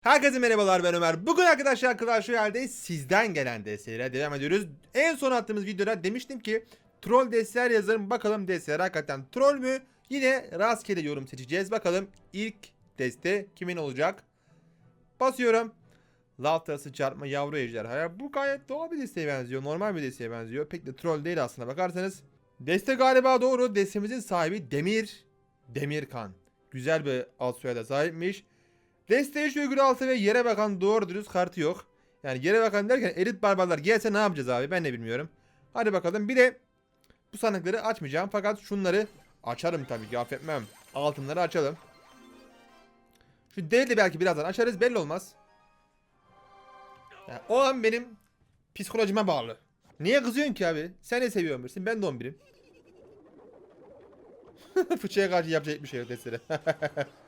Herkese merhabalar ben Ömer. Bugün arkadaşlar Clash Royale'de sizden gelen DS'lere devam ediyoruz. En son attığımız videoda demiştim ki troll DS'ler yazarım bakalım DS'ler hakikaten troll mü? Yine rastgele yorum seçeceğiz. Bakalım ilk deste kimin olacak? Basıyorum. Lav çarpma yavru ejderha. Ya bu gayet doğal bir desteğe benziyor. Normal bir desteğe benziyor. Pek de troll değil aslında bakarsanız. Deste galiba doğru. Destemizin sahibi Demir. Demirkan. Güzel bir alt soyada sahipmiş. Deste 3,6 ve yere bakan doğru dürüst kartı yok. Yani yere bakan derken elit barbarlar gelse ne yapacağız abi ben de bilmiyorum. Hadi bakalım bir de bu sandıkları açmayacağım fakat şunları açarım tabii ki affetmem. Altınları açalım. Şu değil de belki birazdan açarız belli olmaz. Yani o an benim psikolojime bağlı. Niye kızıyorsun ki abi? Sen de seviyor musun? Ben de 11'im. Fıçıya karşı yapacak bir şey yok destere.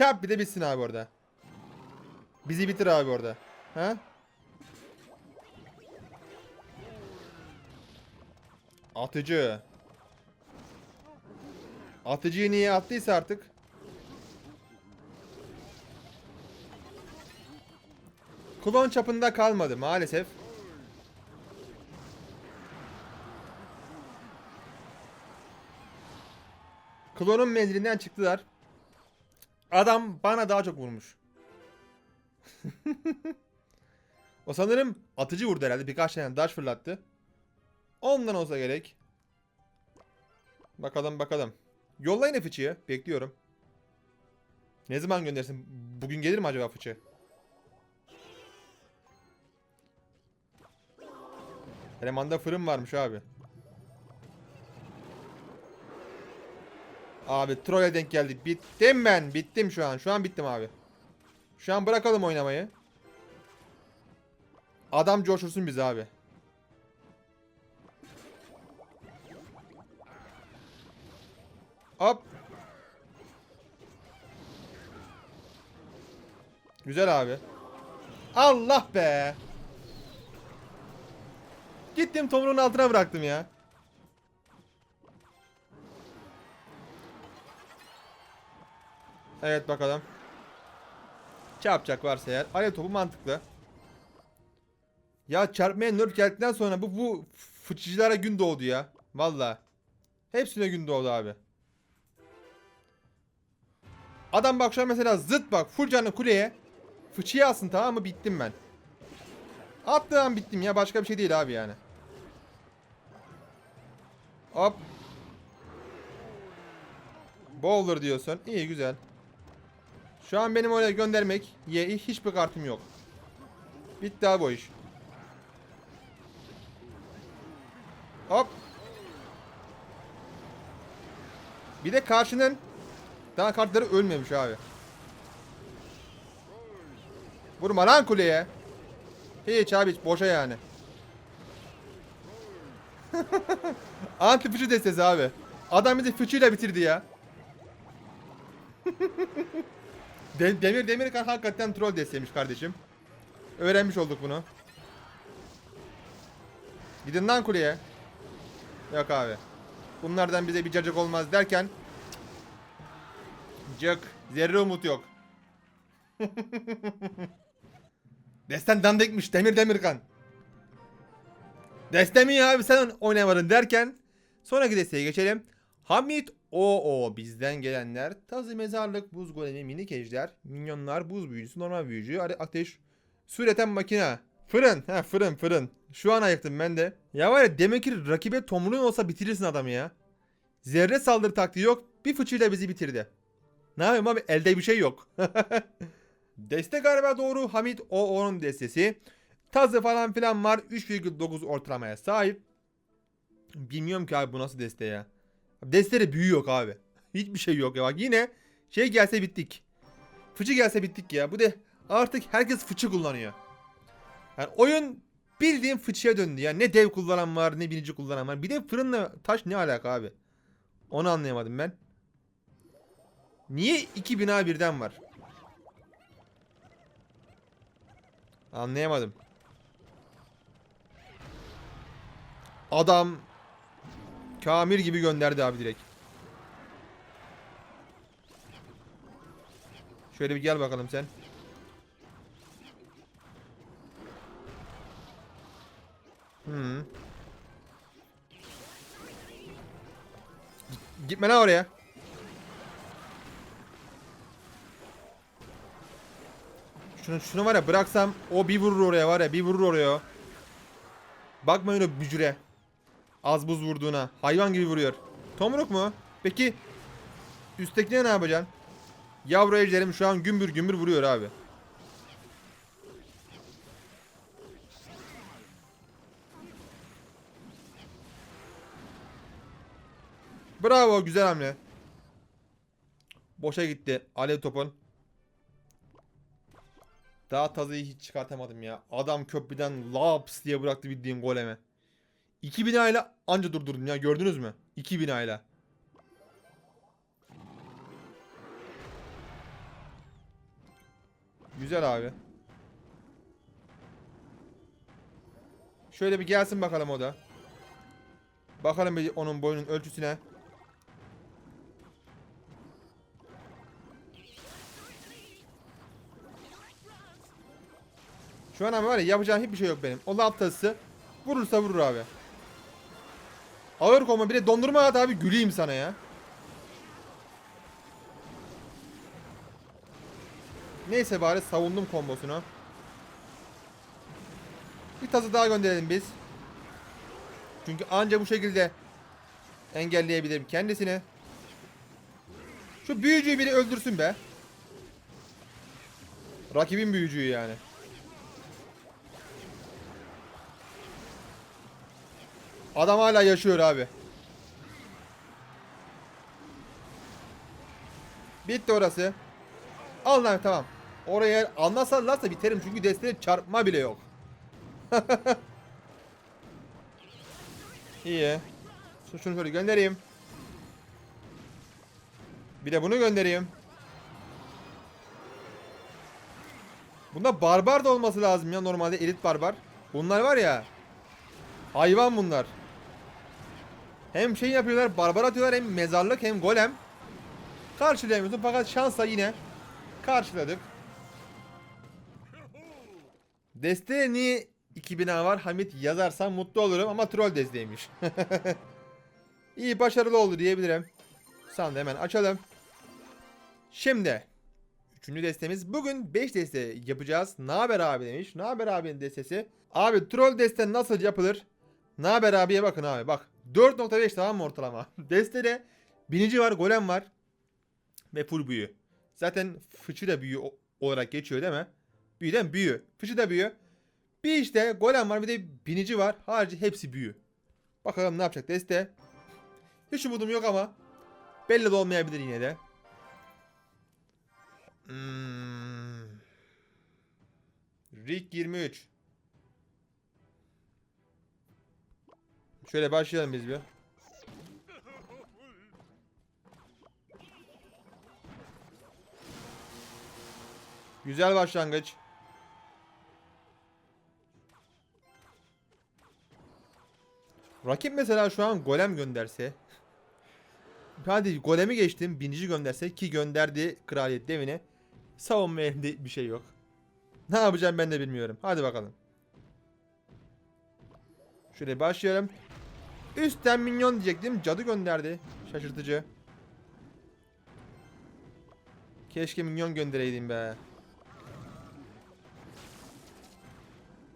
Çap bir de bitsin abi orada. Bizi bitir abi orada. Ha? Atıcı. Atıcıyı niye attıysa artık. Klon çapında kalmadı maalesef. Klonun menzilinden çıktılar. Adam bana daha çok vurmuş. o sanırım atıcı vurdu herhalde. Birkaç tane daş fırlattı. Ondan olsa gerek. Bakalım bakalım. Yollayın fıçıyı. Bekliyorum. Ne zaman göndersin? Bugün gelir mi acaba fıçı? Elemanda fırın varmış abi. Abi Troy'a denk geldik. Bittim ben. Bittim şu an. Şu an bittim abi. Şu an bırakalım oynamayı. Adam coşursun bizi abi. Hop. Güzel abi. Allah be. Gittim tomruğun altına bıraktım ya. Evet bakalım. Çarpacak varsa eğer. Alev topu mantıklı. Ya çarpmaya nerf geldikten sonra bu bu fıçıcılara gün doğdu ya. Valla. Hepsine gün doğdu abi. Adam bak şu an mesela zıt bak full canlı kuleye. Fıçıya alsın tamam mı bittim ben. Attığı an bittim ya başka bir şey değil abi yani. Hop. Bowler diyorsun. İyi güzel. Şu an benim oraya göndermek ye hiçbir kartım yok. Bitti abi o iş. Hop. Bir de karşının daha kartları ölmemiş abi. Vurma lan kuleye. Hiç abi hiç boşa yani. Anti fıçı destesi abi. Adam bizi fıçıyla bitirdi ya. De- Demir Demirkan hakikaten troll desteğiymiş kardeşim. Öğrenmiş olduk bunu. Gidin lan kuleye. Yok abi. Bunlardan bize bir cacık olmaz derken Cık. Zerre umut yok. Desten dandikmiş Demir Demirkan. Destemi ya abi sen oynamadın derken sonraki desteğe geçelim. Hamit Oo bizden gelenler. Tazı Mezarlık Buz Golemi Minik Ejder. Minyonlar Buz Büyücüsü Normal Büyücü. Ateş. Su üreten makine. Fırın. Ha fırın fırın. Şu an ayıktım ben de. Ya var ya demek ki rakibe tomruğun olsa bitirirsin adamı ya. Zerre saldırı taktiği yok. Bir fıçıyla bizi bitirdi. Ne yapayım abi? Elde bir şey yok. Deste galiba doğru. Hamit OO'nun destesi. Tazı falan filan var. 3,9 ortalamaya sahip. Bilmiyorum ki abi bu nasıl deste ya Destere büyü yok abi. Hiçbir şey yok ya. Bak yine şey gelse bittik. Fıçı gelse bittik ya. Bu de artık herkes fıçı kullanıyor. Yani oyun bildiğin fıçıya döndü ya. Ne dev kullanan var ne birinci kullanan var. Bir de fırınla taş ne alaka abi? Onu anlayamadım ben. Niye iki bina birden var? Anlayamadım. Adam Kamil gibi gönderdi abi direkt. Şöyle bir gel bakalım sen. Hmm. Gitme lan oraya. Şunu, şunu var ya bıraksam o bir vurur oraya var ya bir vurur oraya. Bakmayın o bücüre. Az buz vurduğuna. Hayvan gibi vuruyor. Tomruk mu? Peki üsttekine ne yapacaksın? Yavru ejderim şu an gümbür gümbür vuruyor abi. Bravo güzel hamle. Boşa gitti alev topun. Daha tazıyı hiç çıkartamadım ya. Adam köprüden laps diye bıraktı bildiğin goleme. 2 binayla anca durdurdum ya gördünüz mü? 2 binayla. Güzel abi. Şöyle bir gelsin bakalım o da. Bakalım bir onun boyunun ölçüsüne. Şu an ama var ya yapacağım hiçbir şey yok benim. O laptası vurursa vurur abi. Ağır koma bir de dondurma at abi güleyim sana ya. Neyse bari savundum kombosunu. Bir tazı daha gönderelim biz. Çünkü anca bu şekilde engelleyebilirim kendisini. Şu büyücüyü biri öldürsün be. Rakibin büyücüyü yani. Adam hala yaşıyor abi. Bitti orası. Al lan tamam. Oraya almazlarsa biterim çünkü desteğe çarpma bile yok. İyi. Şu- Şunu şöyle göndereyim. Bir de bunu göndereyim. Bunda barbar da olması lazım ya normalde elit barbar. Bunlar var ya. Hayvan bunlar. Hem şey yapıyorlar, barbar atıyorlar hem mezarlık hem golem. Karşılayamıyorsun fakat şansla yine karşıladık. Desteğe niye 2000 var Hamit yazarsan mutlu olurum ama troll desteğiymiş. İyi başarılı oldu diyebilirim. Sandı hemen açalım. Şimdi Üçüncü destemiz. Bugün 5 deste yapacağız. Naber abi demiş. Naber abinin destesi. Abi troll deste nasıl yapılır? Naber abiye bakın abi bak. 4.5 tamam mı ortalama? Destede binici var, golem var. Ve full büyü. Zaten fıçı da büyü olarak geçiyor değil mi? Büyüden büyü. Fıçı da büyü. Bir işte golem var bir de binici var. Harici hepsi büyü. Bakalım ne yapacak deste. Hiç umudum yok ama. Belli de olmayabilir yine de. Hmm. Rick 23. Şöyle başlayalım biz bir. Güzel başlangıç. Rakip mesela şu an golem gönderse. Hadi golemi geçtim. Binici gönderse ki gönderdi kraliyet devine. Savunma elimde bir şey yok. Ne yapacağım ben de bilmiyorum. Hadi bakalım. Şöyle başlayalım. Üstten minyon diyecektim. Cadı gönderdi. Şaşırtıcı. Keşke minyon göndereydim be.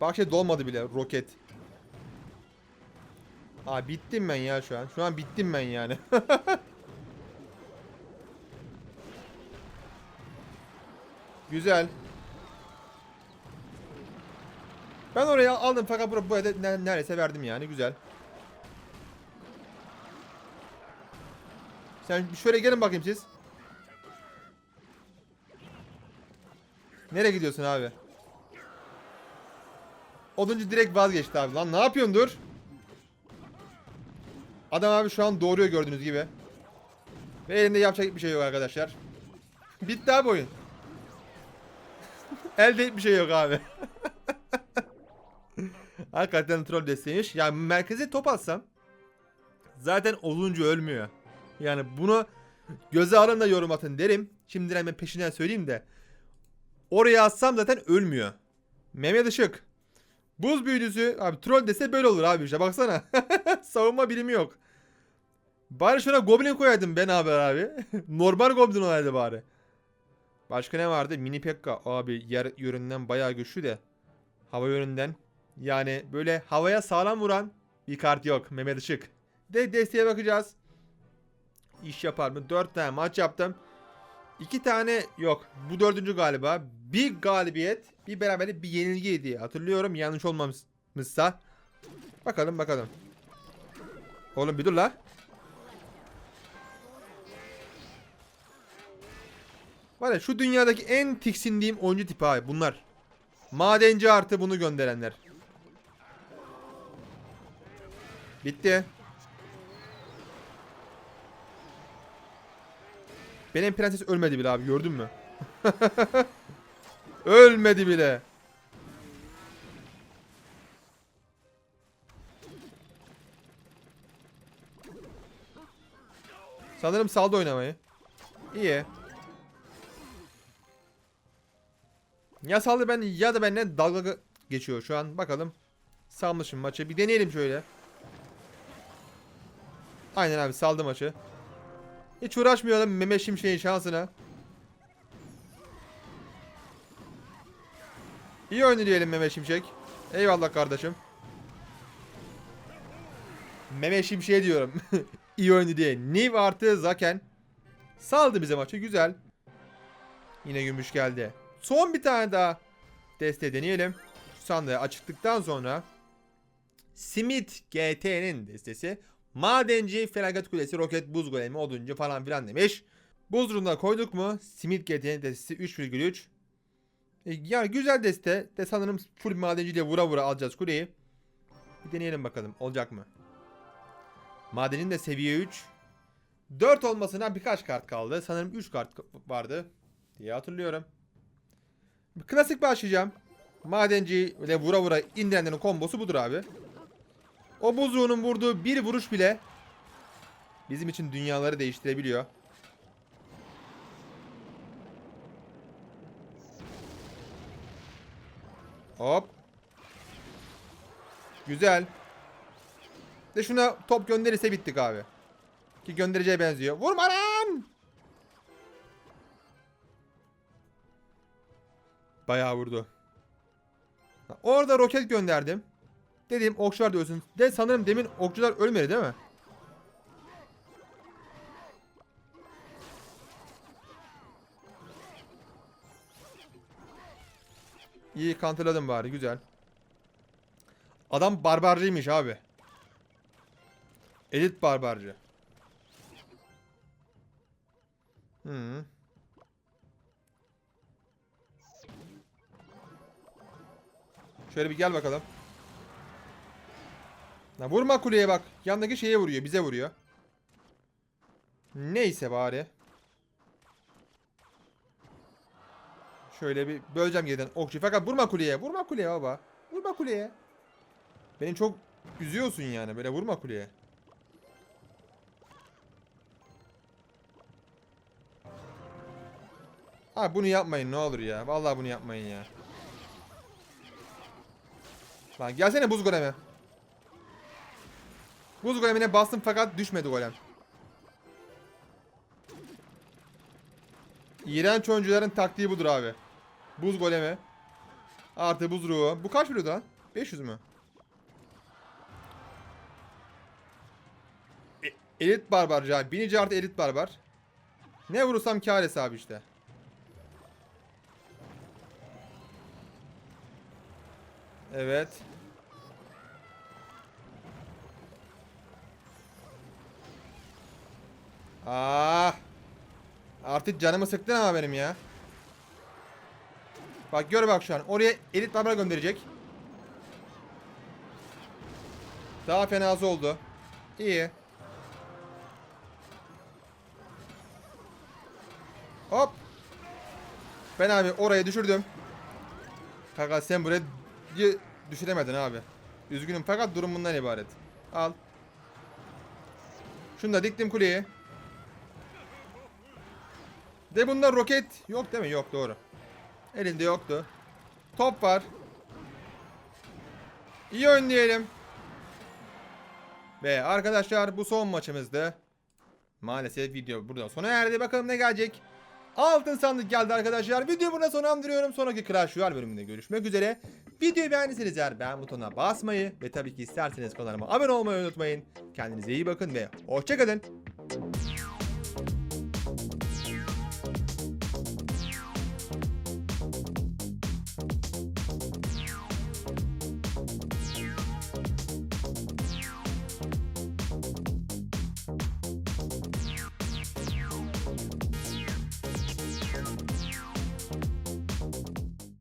Bak şey dolmadı bile roket. Aa bittim ben ya şu an. Şu an bittim ben yani. Güzel. Ben oraya aldım fakat bu, bu neredeyse verdim yani güzel. Sen şöyle gelin bakayım siz. Nereye gidiyorsun abi? Oduncu direkt vazgeçti abi. Lan ne yapıyorsun dur. Adam abi şu an doğuruyor gördüğünüz gibi. Ve elinde yapacak bir şey yok arkadaşlar. Bitti abi oyun. Elde hiçbir şey yok abi. Hakikaten troll desteğiymiş. Ya merkeze top atsam zaten olunca ölmüyor. Yani bunu göze alın da yorum atın derim. Şimdiden ben peşinden söyleyeyim de. Oraya atsam zaten ölmüyor. Mehmet Işık. Buz büyücüsü. Abi troll dese böyle olur abi işte baksana. Savunma birimi yok. Bari şuna goblin koyaydım ben abi abi. Normal goblin olaydı bari. Başka ne vardı? Mini Pekka. Abi yer yönünden bayağı güçlü de. Hava yönünden. Yani böyle havaya sağlam vuran bir kart yok. Mehmet Işık. De desteğe bakacağız. İş yapar mı? 4 tane maç yaptım. 2 tane yok. Bu dördüncü galiba. Bir galibiyet, bir beraberlik, bir yenilgi diye hatırlıyorum. Yanlış olmamışsa. Bakalım bakalım. Oğlum bir dur la. Var ya şu dünyadaki en tiksindiğim oyuncu tipi abi bunlar. Madenci artı bunu gönderenler. Bitti. Benim prenses ölmedi bile abi gördün mü? ölmedi bile. Sanırım saldı oynamayı. İyi. Ya saldı ben ya da benimle dalga geçiyor şu an. Bakalım. Salmışım maçı. Bir deneyelim şöyle. Aynen abi saldı maçı. Hiç uğraşmayalım Mehmet Şimşek'in şansına. İyi oyunu diyelim Mehmet Şimşek. Eyvallah kardeşim. Mehmet Şimşek diyorum. İyi oyunu diye. Niv artı Zaken. Saldı bize maçı. Güzel. Yine gümüş geldi. Son bir tane daha deste deneyelim. Şu sandığı açıktıktan sonra Simit GT'nin destesi Madenci, Felaket Kulesi, Roket, Buz Golemi, Oduncu falan filan demiş. Buz Run'da koyduk mu? Simit GT'nin destesi 3,3. E, yani güzel deste. De sanırım full madenciyle vura vura alacağız kuleyi. Bir deneyelim bakalım. Olacak mı? Madenin de seviye 3. 4 olmasına birkaç kart kaldı. Sanırım 3 kart vardı diye hatırlıyorum. Klasik başlayacağım. Madenci ile vura vura indirenlerin kombosu budur abi. O buzluğunun vurduğu bir vuruş bile bizim için dünyaları değiştirebiliyor. Hop. Güzel. De şuna top gönderirse bittik abi. Ki göndereceğe benziyor. Vurma lan! Bayağı vurdu. Orada roket gönderdim. Dedim okçular da ölsün. De sanırım demin okçular ölmedi değil mi? İyi kantırladım bari güzel. Adam barbarcıymış abi. Elit barbarcı. Hı. Şöyle bir gel bakalım. La vurma kuleye bak. Yandaki şeye vuruyor. Bize vuruyor. Neyse bari. Şöyle bir böleceğim geriden okçu. Fakat vurma kuleye. Vurma kuleye baba. Vurma kuleye. Beni çok üzüyorsun yani. Böyle vurma kuleye. Abi bunu yapmayın ne olur ya. Vallahi bunu yapmayın ya. Lan gelsene buz goleme. Buz golemine bastım fakat düşmedi golem. İğrenç oyuncuların taktiği budur abi. Buz golemi. Artı buz ruhu. Bu kaç veriyordu lan? 500 mü? E elit barbarcı abi. Binici artı elit barbar. Ne vurursam kâr hesabı işte. Evet. Ah. Artık canımı sıktın ama benim ya. Bak gör bak şu an. Oraya elit barbar gönderecek. Daha fenası oldu. İyi. Hop. Ben abi orayı düşürdüm. Fakat sen buraya di- düşüremedin abi. Üzgünüm fakat durum bundan ibaret. Al. Şunu da diktim kuleye. De bunda roket yok değil mi? Yok doğru. Elinde yoktu. Top var. İyi önleyelim. Ve arkadaşlar bu son maçımızdı. Maalesef video burada sona erdi. Bakalım ne gelecek. Altın sandık geldi arkadaşlar. Videoyu burada sonlandırıyorum. Sonraki Clash Royale bölümünde görüşmek üzere. Videoyu beğendiyseniz eğer beğen butonuna basmayı ve tabii ki isterseniz kanalıma abone olmayı unutmayın. Kendinize iyi bakın ve hoşçakalın.